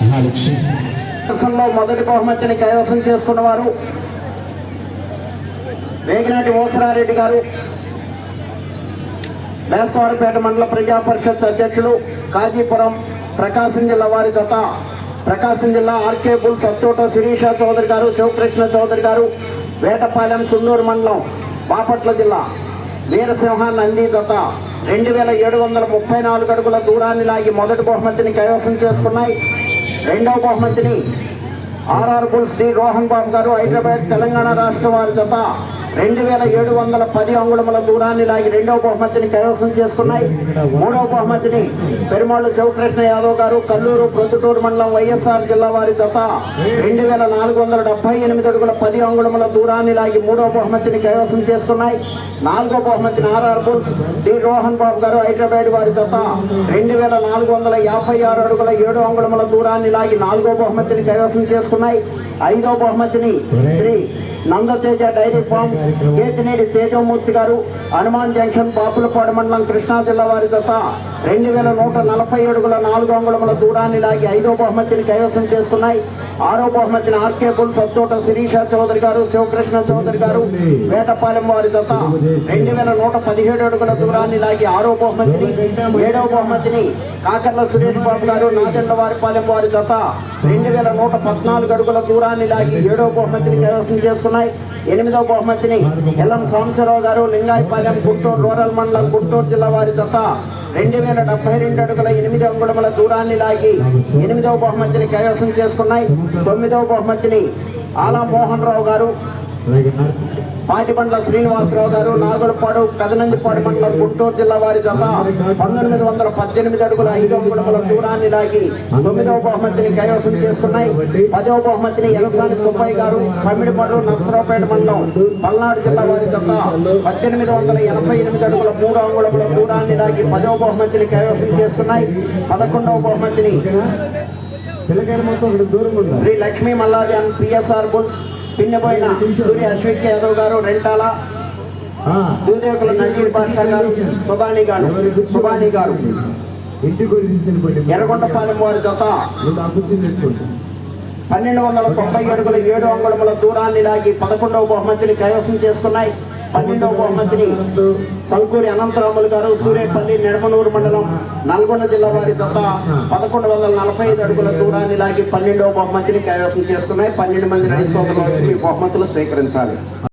మహాలక్ష్మి దేశంలో మొదటి బహుమతిని కైవసం చేసుకున్న వారు వేగినాటి ఓసరారెడ్డి గారు వేస్తవారిపేట మండల ప్రజా పరిషత్ అధ్యక్షులు కాజీపురం ప్రకాశం జిల్లా వారి జత ప్రకాశం జిల్లా ఆర్కే బుల్ సత్తోట శిరీష చౌదరి గారు శివకృష్ణ చౌదరి గారు వేటపాలెం సున్నూరు మండలం బాపట్ల జిల్లా వీరసింహ నంది జత. రెండు వేల ఏడు వందల ముప్పై నాలుగు అడుగుల దూరాన్ని లాగి మొదటి బహుమతిని కైవసం చేసుకున్నాయి. రెండవ బహుమతిని ఆర్ఆర్ పుల్ శ్రీ రోహన్ బాబు గారు హైదరాబాద్ తెలంగాణ రాష్ట్ర వారి జత రెండు వేల ఏడు వందల పది అంగుళముల దూరాన్ని లాగి రెండవ బహుమతిని కైవసం చేసుకున్నాయి. మూడవ బహుమతిని పెరుమాళ్ళు శివకృష్ణ యాదవ్ గారు కల్లూరు ప్రొద్దుటూరు మండలం వైఎస్ఆర్ జిల్లా వారి దశ రెండు వేల నాలుగు వందల డెబ్బై ఎనిమిది అడుగుల పది అంగుళముల దూరాన్ని లాగి మూడవ బహుమతిని కైవసం చేస్తున్నాయి నాలుగో బహుమతిని RR bulls D Rohan Babu garu Hyderabad వారి దశ రెండు వేల నాలుగు వందల యాభై ఆరు అడుగుల ఏడు అంగుళముల దూరాన్ని లాగి నాలుగో బహుమతిని కైవసం చేసుకున్నాయి. ఐదో బహుమతిని Shri Nandateja dairy farm Ketineedi Tejamurthy garu Hanuman junction Bapulapadu మండలం కృష్ణా జిల్లా వారి జత. రెండు వేల నూట నలభై అడుగుల నాలుగు అంగుళముల దూరాన్ని లాగి ఐదో బహుమతిని కైవసం చేసుకున్నాయి ఆరో బహుమతిని ఆర్కే బుల్ సత్తోట శిరీష చౌదరి గారు శివకృష్ణ చౌదరి గారు వేటపాలెం వారి జత రెండు వేల నూట పదిహేడు అడుగుల దూరాన్ని లాగి ఆరో బహుమతిని ఏడవ బహుమతిని కాకర్ల సురేష్ బాబు గారు నాజండ్ల వారిపాలెం వారి జత రెండు వేల నూట పద్నాలుగు అడుగుల దూరాన్ని లాగి ఏడవ బహుమతిని కైవసం చేస్తున్నాయి. ఎనిమిదవ బహుమతిని ఎల్ఎం సాంబశివరావు గారు లింగాయపాలెం గుంటూరు రూరల్ మండలం గుంటూరు జిల్లా వారి జత రెండు వేల డెబ్బై రెండు అడుగుల ఎనిమిది అంగుళముల దూరాన్ని లాగి ఎనిమిదవ బహుమతిని కైవసం చేసుకున్నాయి. తొమ్మిదవ బహుమతిని ఆలా మోహన్ రావు గారు. పాటిబండ్ల శ్రీనివాసరావు గారు నాగులపాడు కదనందిపాడు మండలం గుంటూరు జిల్లా వారి జత పంతొమ్మిది వందల పద్దెనిమిది అడుగుల ఐదు అంగుళముల దూరాన్ని లాగి తొమ్మిదవ బహుమతిని కైవసం చేసుకున్నాయి. పదవ బహుమతిని ఎలసాని సుబ్బయ్య గారు కమిడిపడు నర్సరావుపేట మండలం పల్నాడు జిల్లా వారి జత పద్దెనిమిది వందల ఎనభై ఎనిమిది అడుగుల మూడు అంగుళముల దూరాన్ని లాగి పదవ బహుమతిని కైవసం చేసుకున్నాయి. పదకొండవ బహుమతిని Shri Lakshmi Malladi and PSR bulls Pinnapoyina Surya Ashwik Yadav garu Rentala ఆ, దూదేకుల నంజీర్ బాషా గారు సుబాని గారు సుబాని గారు. ఎర్రగొండపాలెం వారి జత. పన్నెండు వందల తొంభై అడుగుల ఏడు అంగుళముల దూరాన్ని లాగి పదకొండవ బహుమతిని కైవసం చేసుకున్నాయి. పన్నెండవ బహుమతిని సంకూరి అనంతరాములు గారు సూర్యపల్లి నిడమనూరు మండలం నల్గొండ జిల్లా వారి జత పదకొండు వందల నలభై ఐదు అడుగుల దూరాన్ని లాగి పన్నెండవ బహుమతిని కైవసం చేసుకున్నాయి. పన్నెండు మంది రైతు సోదరులు వచ్చి బహుమతులు స్వీకరించాలి.